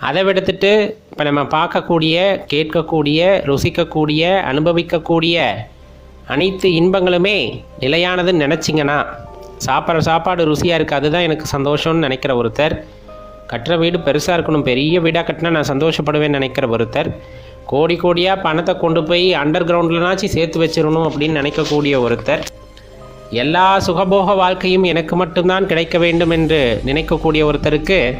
அதை விடுத்துட்டு இப்போ நம்ம பார்க்கக்கூடிய கேட்கக்கூடிய ருசிக்கக்கூடிய அனுபவிக்கக்கூடிய அனைத்து இன்பங்களுமே நிலையானதுன்னு நினச்சிங்கன்னா சாப்பிட்ற சாப்பாடு ருசியாக இருக்குது அதுதான் எனக்கு சந்தோஷம்னு நினைக்கிற ஒருத்தர். கட்டுற வீடு பெருசாக இருக்கணும் பெரிய வீடாக கட்டினா நான் சந்தோஷப்படுவேன்னு நினைக்கிற ஒருத்தர். கோடி கோடியாக பணத்தை கொண்டு போய் அண்டர் கிரவுண்ட்லனாச்சும் சேர்த்து வச்சிடணும் அப்படின்னு நினைக்கக்கூடிய ஒருத்தர். எல்லா சுகபோக வாழ்க்கையும் எனக்கு மட்டும்தான் கிடைக்க வேண்டும் என்று நினைக்கக்கூடிய ஒருத்தருக்கு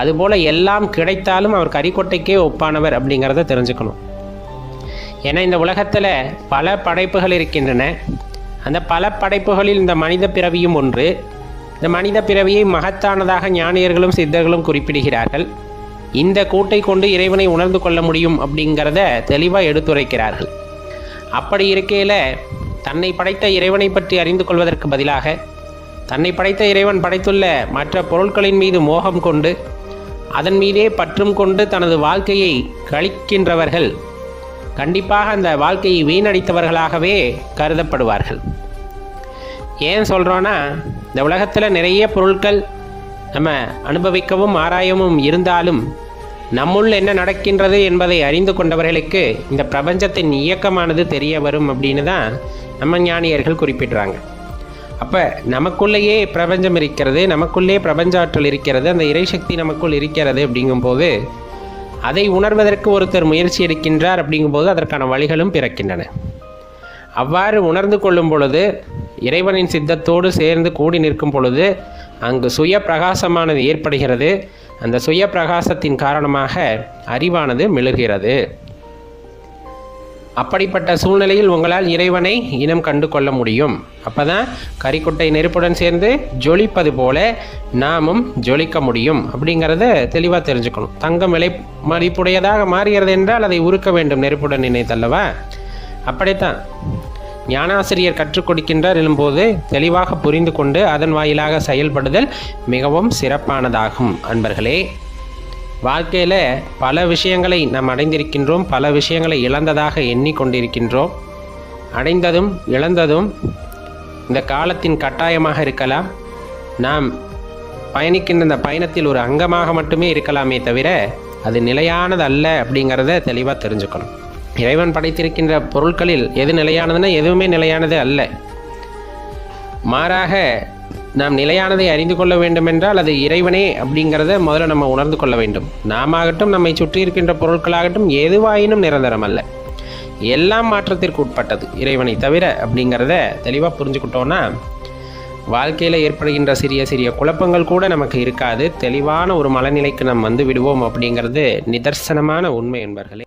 அதுபோல் எல்லாம் கிடைத்தாலும் அவர் கறிக்கொட்டைக்கே ஒப்பானவர் அப்படிங்கிறத தெரிஞ்சுக்கணும். ஏன்னா இந்த உலகத்தில் பல படைப்புகள் இருக்கின்றன. அந்த பல படைப்புகளில் இந்த மனித பிறவியும் ஒன்று. இந்த மனித பிறவியை மகத்தானதாக ஞானியர்களும் சித்தர்களும் குறிப்பிடுகிறார்கள். இந்த கூட்டை கொண்டு இறைவனை உணர்ந்து கொள்ள முடியும் அப்படிங்கிறத தெளிவாக எடுத்துரைக்கிறார்கள். அப்படி இருக்கையில் தன்னை படைத்த இறைவனை பற்றி அறிந்து கொள்வதற்கு பதிலாக தன்னை படைத்த இறைவன் படைத்துள்ள மற்ற பொருட்களின் மீது மோகம் கொண்டு அதன் மீதே பற்றும் கொண்டு தனது வாழ்க்கையை கழிக்கின்றவர்கள். கண்டிப்பாக அந்த வாழ்க்கையை வீணடித்தவர்களாகவே கருதப்படுவார்கள். ஏன் சொல்கிறோன்னா இந்த உலகத்தில் நிறைய பொருட்கள் நம்ம அனுபவிக்கவும் ஆராயவும் இருந்தாலும் நம்முள் என்ன நடக்கின்றது என்பதை அறிந்து கொண்டவர்களுக்கு இந்த பிரபஞ்சத்தின் இயக்கமானது தெரிய வரும் அப்படின்னு தான் நம்ம ஞானியர்கள் குறிப்பிடுறாங்க. அப்போ நமக்குள்ளேயே பிரபஞ்சம் இருக்கிறது நமக்குள்ளே பிரபஞ்ச ஆற்றல் இருக்கிறது அந்த இறைசக்தி நமக்குள் இருக்கிறது அப்படிங்கும்போது அதை உணர்வதற்கு ஒருத்தர் முயற்சி எடுக்கின்றார் அப்படிங்கும்போது அதற்கான வழிகளும் பிறக்கின்றன. அவ்வாறு உணர்ந்து கொள்ளும் பொழுது இறைவனின் சித்தத்தோடு சேர்ந்து கூடி நிற்கும் பொழுது அங்கு சுய பிரகாசமானது ஏற்படுகிறது. அந்த சுய பிரகாசத்தின் காரணமாக அறிவானது மிளர்கிறது அப்படிப்பட்ட சூழ்நிலையில் உங்களால் இறைவனை இனம் கண்டு கொள்ள முடியும். அப்போதான் கரிக்குட்டை நெருப்புடன் சேர்ந்து ஜொலிப்பது போல நாமும் ஜொலிக்க முடியும். அப்படிங்கிறத தெளிவாக தெரிஞ்சுக்கணும். தங்கம் விலை மதிப்புடையதாக மாறுகிறது என்றால் அதை உருக்க வேண்டும் நெருப்புடன் நினைத்தல்லவா அப்படித்தான். ஞானாசிரியர் கற்றுக் கொடுக்கின்றார் எனும்போது தெளிவாக புரிந்து கொண்டு அதன் வாயிலாக செயல்படுதல் மிகவும் சிறப்பானதாகும். அன்பர்களே வாழ்க்கையில் பல விஷயங்களை நாம் அடைந்திருக்கின்றோம் பல விஷயங்களை இழந்ததாக எண்ணிக்கொண்டிருக்கின்றோம். அடைந்ததும் இழந்ததும் இந்த காலத்தின் கட்டாயமாக இருக்கலாம். நாம் பயணிக்கின்ற இந்த பயணத்தில் ஒரு அங்கமாக மட்டுமே இருக்கலாமே தவிர அது நிலையானது அல்ல அப்படிங்கிறத தெளிவாக தெரிஞ்சுக்கணும். இறைவன் படைத்திருக்கின்ற பொருட்களில் எது நிலையானதுன்னா எதுவுமே நிலையானது அல்ல. மாறாக நாம் நிலையானதை அறிந்து கொள்ள வேண்டுமென்றால் அது இறைவனே அப்படிங்கிறத முதல்ல நம்ம உணர்ந்து கொள்ள வேண்டும். நாம் ஆகட்டும் நம்மை சுற்றி இருக்கின்ற பொருட்களாகட்டும் எதுவாயினும் நிரந்தரம் அல்ல. எல்லாம் மாற்றத்திற்கு உட்பட்டது இறைவனை தவிர அப்படிங்கிறத தெளிவாக புரிஞ்சுக்கிட்டோன்னா வாழ்க்கையில் ஏற்படுகின்ற சிறிய சிறிய குழப்பங்கள் கூட நமக்கு இருக்காது. தெளிவான ஒரு மனநிலைக்கு நாம் வந்து விடுவோம் அப்படிங்கிறது நிதர்சனமான உண்மை என்பர்களே.